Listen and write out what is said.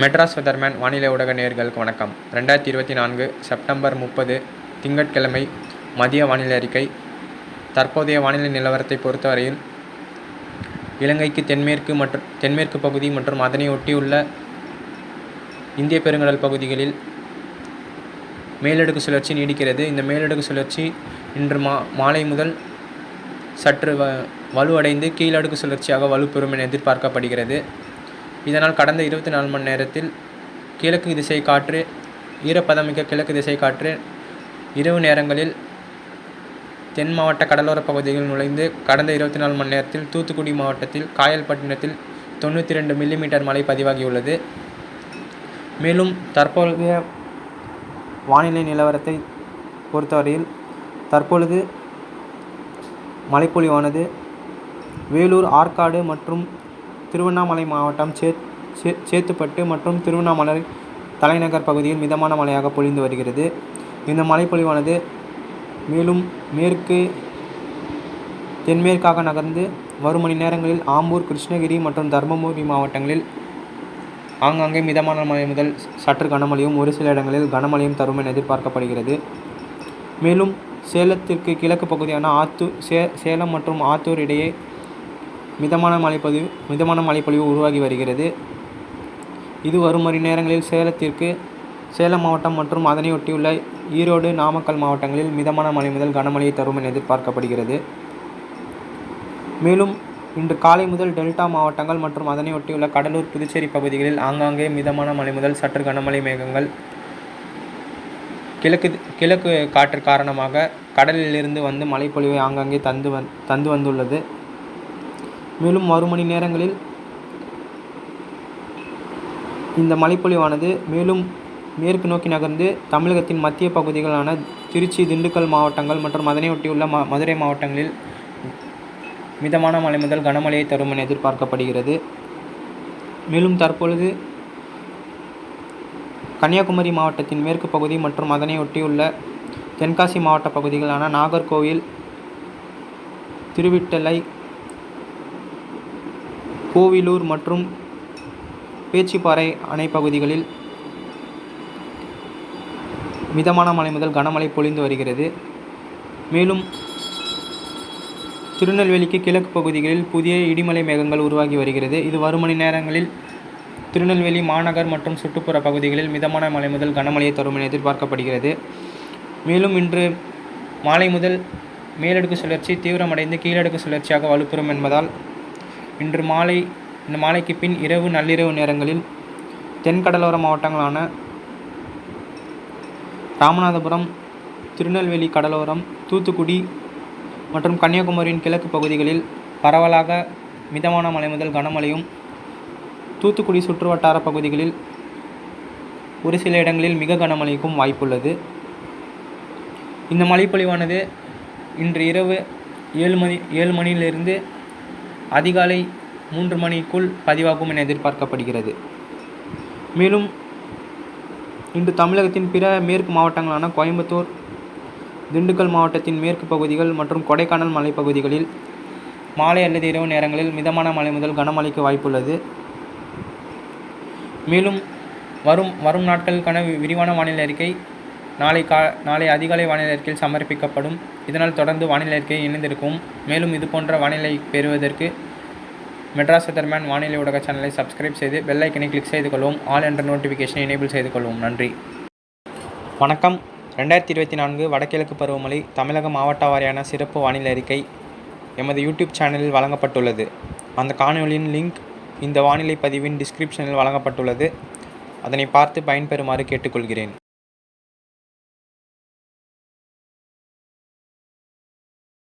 Madras weatherman வானிலை ஊடக நேர்களுக்கு வணக்கம். ரெண்டாயிரத்தி இருபத்தி நான்கு செப்டம்பர் முப்பது திங்கட்கிழமை மதிய வானிலை அறிக்கை. தற்போதைய வானிலை நிலவரத்தை பொறுத்தவரையில் இலங்கைக்கு தென்மேற்கு மற்றும் தென்மேற்கு பகுதி மற்றும் அதனை ஒட்டியுள்ள இந்திய பெருங்கடல் பகுதிகளில் மேலடுக்கு சுழற்சி நீடிக்கிறது. இந்த மேலடுக்கு சுழற்சி இன்று மா மாலை முதல் சற்று வ வலுவடைந்து கீழடுக்கு சுழற்சியாக வலுப்பெறும் என எதிர்பார்க்கப்படுகிறது. இதனால் கடந்த இருபத்தி நாலு மணி நேரத்தில் கிழக்கு திசை காற்று ஈரப்பதமிக்க கிழக்கு திசை காற்று இரவு நேரங்களில் தென் மாவட்ட கடலோர பகுதிகளில் நுழைந்து கடந்த இருபத்தி நாலு மணி நேரத்தில் தூத்துக்குடி மாவட்டத்தில் காயல்பட்டினத்தில் தொண்ணூற்றி ரெண்டு மில்லிமீட்டர் மழை பதிவாகியுள்ளது. மேலும் தற்போதைய வானிலை நிலவரத்தை பொறுத்தவரையில் தற்பொழுது மழைப்பொழிவானது. வேலூர் ஆற்காடு மற்றும் திருவண்ணாமலை மாவட்டம் சே சே சேத்துப்பட்டு மற்றும் திருவண்ணாமலை தலைநகர் பகுதியில் மிதமான மழையாக பொழிந்து வருகிறது. இந்த மழைப்பொழிவானது மேலும் மேற்கு தென்மேற்காக நகர்ந்து வரும் மணி நேரங்களில் ஆம்பூர் கிருஷ்ணகிரி மற்றும் தருமபுரி மாவட்டங்களில் ஆங்காங்கே மிதமான மழை முதல் சற்று கனமழையும் ஒரு சில இடங்களில் கனமழையும் தரும் என எதிர்பார்க்கப்படுகிறது. மேலும் சேலத்திற்கு கிழக்கு பகுதியான ஆத்தூர் சே சேலம் மற்றும் ஆத்தூர் இடையே மிதமான மழைப்பதிவு மிதமான மழைப்பொழிவு உருவாகி வருகிறது. இது வரும் மணி நேரங்களில் சேலத்திற்கு சேலம் மாவட்டம் மற்றும் அதனையொட்டியுள்ள ஈரோடு நாமக்கல் மாவட்டங்களில் மிதமான மழை முதல் கனமழையை தரும் என எதிர்பார்க்கப்படுகிறது. மேலும் இன்று காலை முதல் டெல்டா மாவட்டங்கள் மற்றும் அதனையொட்டியுள்ள கடலூர் புதுச்சேரி பகுதிகளில் ஆங்காங்கே மிதமான மழை முதல் சற்று கனமழை மேகங்கள் கிழக்கு கிழக்கு காற்று காரணமாக கடலிலிருந்து வந்து மழைப்பொழிவை ஆங்காங்கே தந்து வந் தந்து வந்துள்ளது. மேலும் வரும் மணி நேரங்களில் இந்த மழைப்பொழிவானது மேலும் மேற்கு நோக்கி நகர்ந்து தமிழகத்தின் மத்திய பகுதிகளான திருச்சி திண்டுக்கல் மாவட்டங்கள் மற்றும் அதனை ஒட்டியுள்ள ம மதுரை மாவட்டங்களில் மிதமான மழை முதல் கனமழையை தரும் என எதிர்பார்க்கப்படுகிறது. மேலும் தற்பொழுது கன்னியாகுமரி மாவட்டத்தின் மேற்கு பகுதி மற்றும் அதனை ஒட்டியுள்ள தென்காசி மாவட்ட பகுதிகளான நாகர்கோவில் திருவிட்டலை கோவிலூர் மற்றும் பேச்சிப்பாறை அணை பகுதிகளில் மிதமான மழை முதல் கனமழை பொழிந்து வருகிறது. மேலும் திருநெல்வேலிக்கு கிழக்கு பகுதிகளில் புதிய இடிமலை மேகங்கள் உருவாகி வருகிறது. இது வரும் மணி நேரங்களில் திருநெல்வேலி மாநகர் மற்றும் சுற்றுப்புற பகுதிகளில் மிதமான மழை முதல் கனமழையை தரும் என எதிர்பார்க்கப்படுகிறது. மேலும் இன்று மாலை முதல் மேலடுக்கு சுழற்சி தீவிரமடைந்து கீழடுக்கு சுழற்சியாக வலுப்பெறும் என்பதால் இன்று மாலை இந்த மாலைக்கு பின் இரவு நள்ளிரவு நேரங்களில் தென்கடலோர மாவட்டங்களான ராமநாதபுரம் திருநெல்வேலி கடலோரம் தூத்துக்குடி மற்றும் கன்னியாகுமரியின் கிழக்கு பகுதிகளில் பரவலாக மிதமான மழை முதல் கனமழையும் தூத்துக்குடி சுற்றுவட்டார பகுதிகளில் ஒரு சில இடங்களில் மிக கனமழைக்கும் வாய்ப்புள்ளது. இந்த மழைப்பொழிவானது இன்று இரவு ஏழு மணி ஏழு மணியிலிருந்து அதிகாலை மூன்று மணிக்குள் பதிவாகும் என எதிர்பார்க்கப்படுகிறது. மேலும் இன்று தமிழகத்தின் பிற மேற்கு மாவட்டங்களான கோயம்புத்தூர் திண்டுக்கல் மாவட்டத்தின் மேற்கு பகுதிகள் மற்றும் கொடைக்கானல் மலைப்பகுதிகளில் மாலை அல்லது இரவு நேரங்களில் மிதமான மழை முதல் கனமழைக்கு வாய்ப்புள்ளது. மேலும் வரும் வரும் நாட்களுக்கான விரிவான வானிலை அறிக்கை நாளை கா நாளை அதிகாலை வானிலை அறிக்கையில் சமர்ப்பிக்கப்படும். இதனால் தொடர்ந்து வானிலை அறிக்கையை இணைந்திருக்கும். மேலும் இது போன்ற வானிலை பெறுவதற்கு மெட்ராஸ் வெதர்மேன் வானிலை ஊடக சேனலை சப்ஸ்கிரைப் செய்து பெல்லைக்கனை கிளிக் செய்து கொள்ளவும் ஆல் என்ற நோட்டிஃபிகேஷனை எனேபிள் செய்து கொள்ளவும் நன்றி. வணக்கம். ரெண்டாயிரத்தி இருபத்தி நான்கு வடகிழக்கு பருவமழை தமிழக மாவட்ட வாரியான சிறப்பு வானிலை அறிக்கை எமது யூடியூப் சேனலில் வழங்கப்பட்டுள்ளது. அந்த காணொலியின் லிங்க் இந்த வானிலை பதிவின் டிஸ்கிரிப்ஷனில் வழங்கப்பட்டுள்ளது. அதனை பார்த்து பயன்பெறுமாறு கேட்டுக்கொள்கிறேன்.